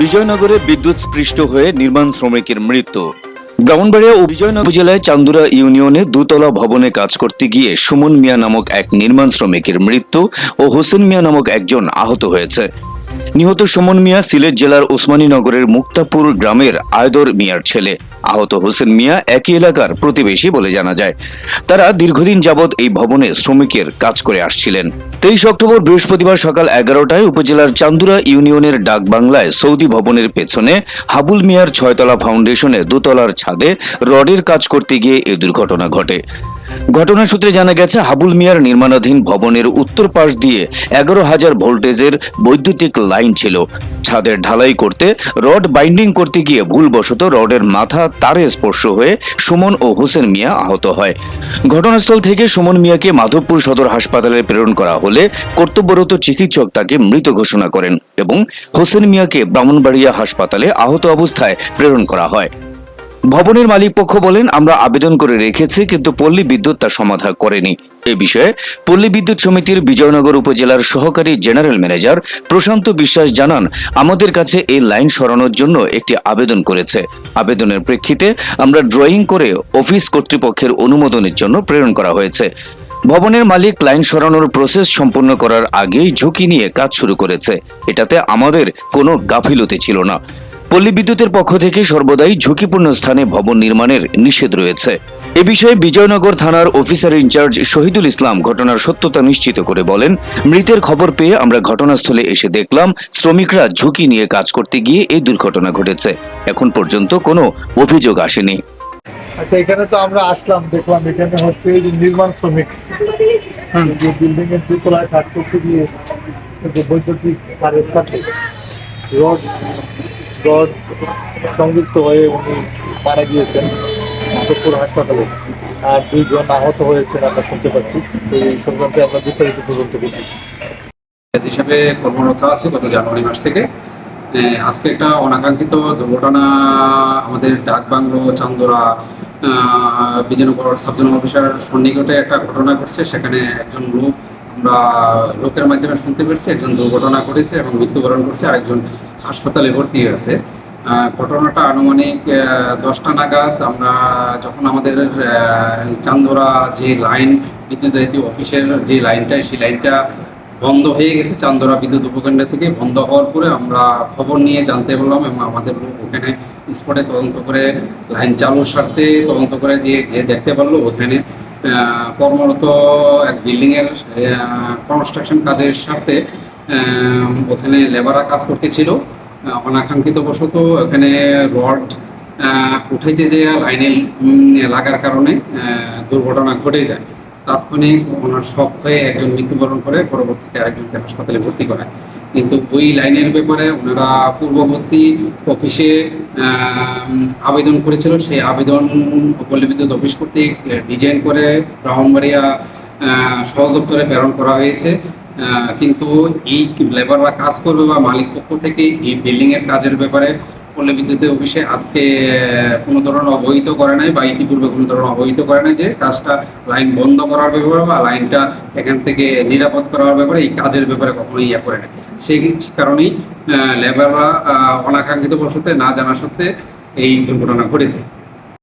বিজয়নগরে বিদ্যুৎ স্পৃষ্ট হয়ে নির্মাণ শ্রমিকের মৃত্যু। ব্রাহ্মণবাড়িয়া বিজয়নগর উপজেলায় চান্দুরা ইউনিয়নে দুতলা ভবনে কাজ করতে গিয়ে সুমন মিয়া নামক এক নির্মাণ শ্রমিকের মৃত্যু ও হোসেন মিয়া নামক একজন আহত হয়েছে। নিহত সুমন মিয়া সিলেট জেলার ওসমানীনগরের মুক্তাপুর গ্রামের আয়দর মিয়ার ছেলে। আহত হোসেন মিয়া একই এলাকার প্রতিবেশী বলে জানা যায়। তারা দীর্ঘদিন যাবৎ এই ভবনে শ্রমিকের কাজ করে আসছিলেন। তেইশ অক্টোবর বৃহস্পতিবার সকাল এগারোটায় উপজেলার চান্দুরা ইউনিয়নের ডাক বাংলায় সৌদি ভবনের পেছনে হাবুল মিয়ার ছয়তলা ফাউন্ডেশনে দোতলার ছাদে রডের কাজ করতে গিয়ে এই দুর্ঘটনা ঘটে। ঘটনা সূত্রে জানা গেছে, হাবুল মিয়ার নির্মাণাধীন ভবনের উত্তর পাশ দিয়ে এগারো হাজার ভোল্টেজের বৈদ্যুতিক লাইন ছিল। ছাদের ঢালাই করতে রড বাইন্ডিং করতে গিয়ে ভুলবশত রডের মাথা তারে স্পর্শ হয়ে সুমন ও হোসেন মিয়া আহত হয়। ঘটনাস্থল থেকে সুমন মিয়াকে মাধবপুর সদর হাসপাতালে প্রেরণ করা হলে কর্তব্যরত চিকিৎসক তাকে মৃত ঘোষণা করেন এবং হোসেন মিয়াকে ব্রাহ্মণবাড়িয়া হাসপাতালে আহত অবস্থায় প্রেরণ করা হয়। ভবনের মালিক পক্ষ বলেন, আমরা আবেদন করে রেখেছি, কিন্তু পল্লী বিদ্যুৎ তা সমাধান করেনি। এ বিষয়ে পল্লী বিদ্যুৎ সমিতির বিজয়নগর উপজেলার সহকারী জেনারেল ম্যানেজার প্রশান্ত বিশ্বাস জানান, আমাদের কাছে এই লাইন সরানোর জন্য একটি আবেদন করেছে। আবেদনের প্রেক্ষিতে আমরা ড্রয়িং করে অফিস কর্তৃপক্ষের অনুমোদনের জন্য প্রেরণ করা হয়েছে। ভবনের মালিক লাইন সরানোর প্রসেস সম্পূর্ণ করার আগেই ঝুঁকি নিয়ে কাজ শুরু করেছে। এটাতে আমাদের কোনো গাফিলতি ছিল না। পল্লী বিদ্যুতের পক্ষ থেকে সর্বদাই ঝুঁকিপূর্ণ স্থানে ভবন নির্মাণের নিষেধ রয়েছে। এ বিষয়ে বিজয়নগর থানার অফিসার ইনচার্জ শহীদুল ইসলাম ঘটনার সত্যতা নিশ্চিত করে বলেন মৃতের খবর পেয়ে আমরা ঘটনাস্থলে এসে দেখলাম শ্রমিকরা ঝুঁকি নিয়ে কাজ করতে গিয়ে এই দুর্ঘটনা ঘটেছে। এখন পর্যন্ত কোনো অভিযোগ আসেনি। আচ্ছা এখানে তো আমরা আসলাম দেখলাম এখানে হচ্ছে যে নির্মাণ শ্রমিক। যে বিল্ডিং এর দুতলায় কাজ করতে গিয়ে যে বৈদ্যুতিক তারের সাথে রড রড সংযুক্ত হয়ে উনি মারা গিয়েছেন মাধবপুর হাসপাতালে। আর দুইজন আহত হয়েছেন আমরা শুনতে পাচ্ছি। এই সংক্রান্তে আমরা বিস্তারিত তদন্ত করতেছি হিসাবে কর্মরত আছি গত জানুয়ারি মাস থেকে। আজকে একটা অনাকাঙ্ক্ষিত দুর্ঘটনা আমাদের ডাকবাংলো চান্দোরা আহ, বিজয়নগর সাবজোনাল অফিসার সন্নিকটে একটা ঘটনা ঘটছে। সেখানে একজন লোক আমরা লোকের মাধ্যমে শুনতে পেরেছি একজন দুর্ঘটনা ঘটেছে এবং মৃত্যুবরণ করছে আরেকজন হাসপাতালে ভর্তি হয়েছে ঘটনাটা আনুমানিক দশটা নাগাদ আমরা যখন আমাদের চান্দোরা যে লাইন, বিদ্যুৎ অফিসের যে লাইনটা, সেই লাইনটা বন্ধ হয়ে গেছে চান্দোরা বিদ্যুৎ উপকেন্দ্র থেকে। বন্ধ হওয়ার পরে আমরা খবর নিয়ে জানতে পারলাম এবং আমাদের ওখানে স্পটে তদন্ত করে, লাইন চালুর স্বার্থে তদন্ত করে যে দেখতে পারল ওখানে। কর্মরত এক বিল্ডিংয়ের কনস্ট্রাকশন কাজের স্বার্থে ওখানে লেবাররা কাজ করতেছিল। অনাকাঙ্ক্ষিত বশত ওখানে রড উঠাইতে যে লাইনে লাগার কারণে দুর্ঘটনা ঘটে যায়। তাৎক্ষণিক ওনার শখ হয়ে একজন মৃত্যুবরণ করে, পরবর্তীতে আরেকজনকে হাসপাতালে ভর্তি করায়। কিন্তু ওই লাইনের ব্যাপারে ওনারা পূর্ববর্তী অফিসে আবেদন করেছিল। সেই আবেদন পল্লী বিদ্যুৎ অফিস কর্তৃক ডিজাইন করে ব্রাহ্মণবাড়িয়া সহ দপ্তরে প্রেরণ করা হয়েছে। কিন্তু এই লেবাররা কাজ করবে বা মালিক পক্ষ থেকে এই বিল্ডিং এর কাজের ব্যাপারে পল্লী বিদ্যুতের অফিসে আজকে কোনো ধরনের অবহিত করে নাই বা ইতিপূর্বে কোনো ধরনের অবহিত করে নাই যে কাজটা লাইন বন্ধ করার ব্যাপারে বা লাইনটা এখান থেকে নিরাপদ করার ব্যাপারে, এই কাজের ব্যাপারে কখনো ইয়া করে নাই। সেই কারণেই লেবাররা অনাকাঙ্ক্ষিত বসতে না জানা সত্ত্বে এই দুর্ঘটনা ঘটেছে।